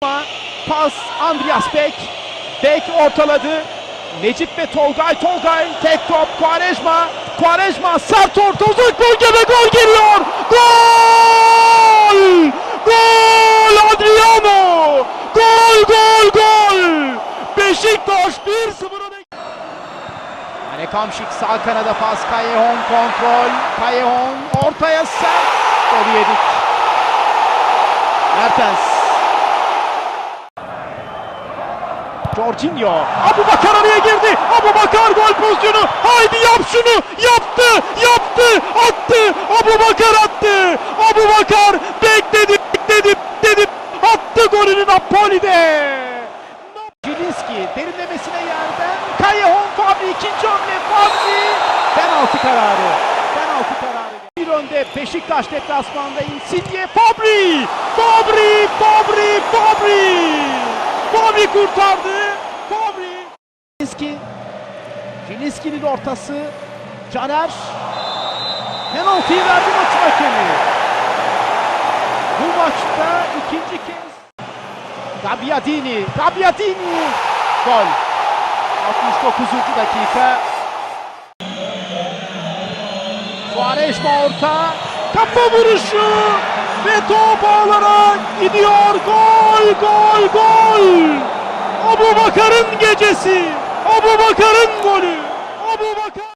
Pas Andreas Beck. Beck ortaladı. Necip ve Tolgay Tolgay tek top Quaresma. Quaresma sert orta uzak bölge ve gol geliyor. Gol! Gol Adriano! Gol gol gol! Beşiktaş 1-0 öne. Hani Kamşik sağ kanada pas Kayehon kontrol. Kayehon ortaya sert. Golü yedik. Mertens. Jorginho. Abu Bakar araya girdi. Abu Bakar gol pozisyonu. Haydi yap şunu. Yaptı. Yaptı. Attı. Abu Bakar attı. Abu Bakar bekledi. Bekledi. Bekledi. Attı golünü Napoli'de. Cilinski derinlemesine yerden. Kayehon Fabri ikinci hamle. Fabri. Penaltı kararı. Penaltı kararı. Bir önde Beşiktaş deplasmanda Insigne Fabri. Fabri. Fabri. Fabri. Fabri kurtardı. Fabri. Cilinski. Cilinski'nin ortası. Caner. Penaltıyı verdi maç hakemi. Bu maçta ikinci kez Gabbiadini. Gabbiadini. Gol. 69. dakika. Quaresma orta. Kafa vuruşu. Ve top ağlara gidiyor. Gol, gol, gol. Abu Bakar'ın gecesi. Abu Bakar'ın golü. Abu Bakar.